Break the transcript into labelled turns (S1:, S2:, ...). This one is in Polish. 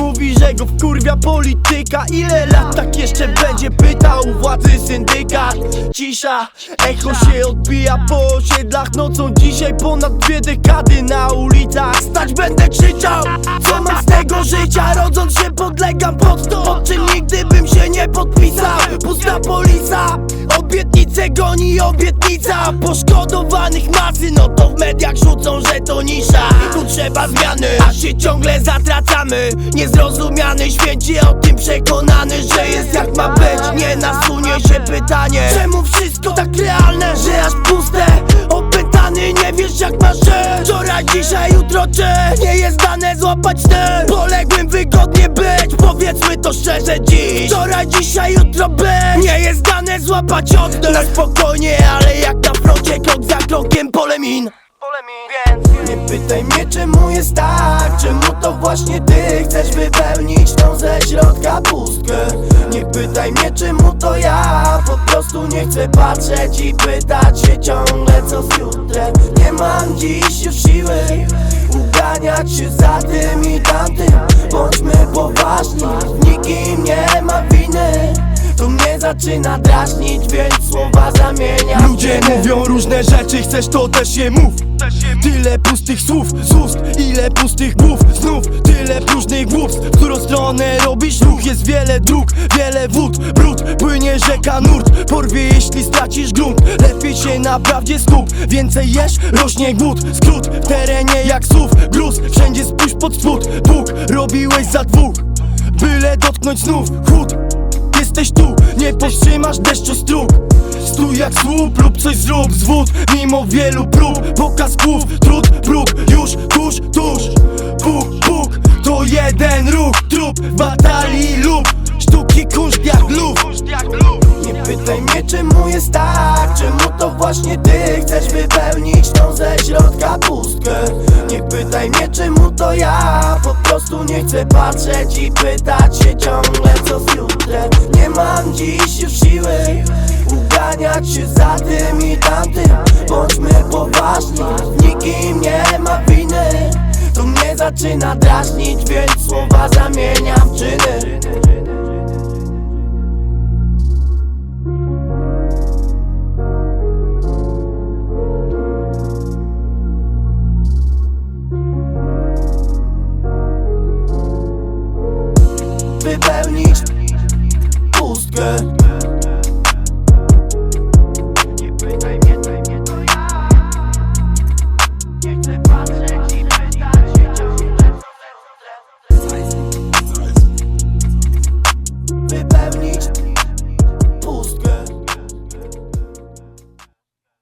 S1: Mówi, że go wkurwia polityka. Ile lat tak jeszcze będzie pytał władzy syndykat? Cisza, echo się odbija po osiedlach. Nocą dzisiaj ponad dwie dekady na ulicach. Stać będę krzyczał, co mam z tego życia? Rodząc się podlegam pod to Pod czym nigdy bym się nie podpisał. Pusta polisa, obietnice goni obietnica? Poszkodowanych masy, no to w mediach rzucą, że to nisza. Tu trzeba zmiany, a się ciągle zatracamy. Niezrozumiany święci o tym przekonany Że jest jak ma być, nie nasunie się pytanie Czemu wszystko tak realne, że aż Wczoraj, dzisiaj, jutro czy Nie jest dane złapać ten? Poległym wygodnie być Powiedzmy to szczerze dziś. Wczoraj, dzisiaj, jutro być. Nie jest dane złapać oddech Na spokojnie, ale jak na froncie Krok za krokiem pole min. Nie pytaj mnie czemu jest tak? Czemu to właśnie ty chcesz wypełnić tą ze środka pustkę? Nie pytaj mnie czemu to ja Po prostu nie chcę patrzeć i pytać się ciągle jutrem Nie mam dziś już siły. Uganiać się za tym i tamtym zaczyna drażnić, więc słowa zamieniam Ludzie mówią różne rzeczy, chcesz to też je mów. Tyle pustych słów z ust, ile pustych głów Znów tyle próżnych głupstw W którą stronę robisz ruch? Jest wiele dróg, wiele wód. Brud, płynie rzeka nurt. Porwie jeśli stracisz grunt. Lepiej się na prawdzie skup. Więcej jesz, rośnie głód. Skrót w terenie jak słów. Gruz, wszędzie spójrz pod spód. Bóg, robiłeś za dwóch Byle dotknąć znów chód Jesteś tu, nie powstrzymasz deszczu strug Stój jak słup lub coś zrób Zwód mimo wielu prób. Pokaz głów, trud, próg Już tuż, tuż. Puk, puk To jeden ruch Trup batalii lub. Sztuki kunszt jak lub nie pytaj mnie czemu jest tak Czemu to właśnie ty chcesz wypełnić tą ze środka pustkę? Nie pytaj mnie czemu to ja Po prostu nie chcę patrzeć i pytać się ciągle co z zaczyna drażnić Więc słowa zamieniam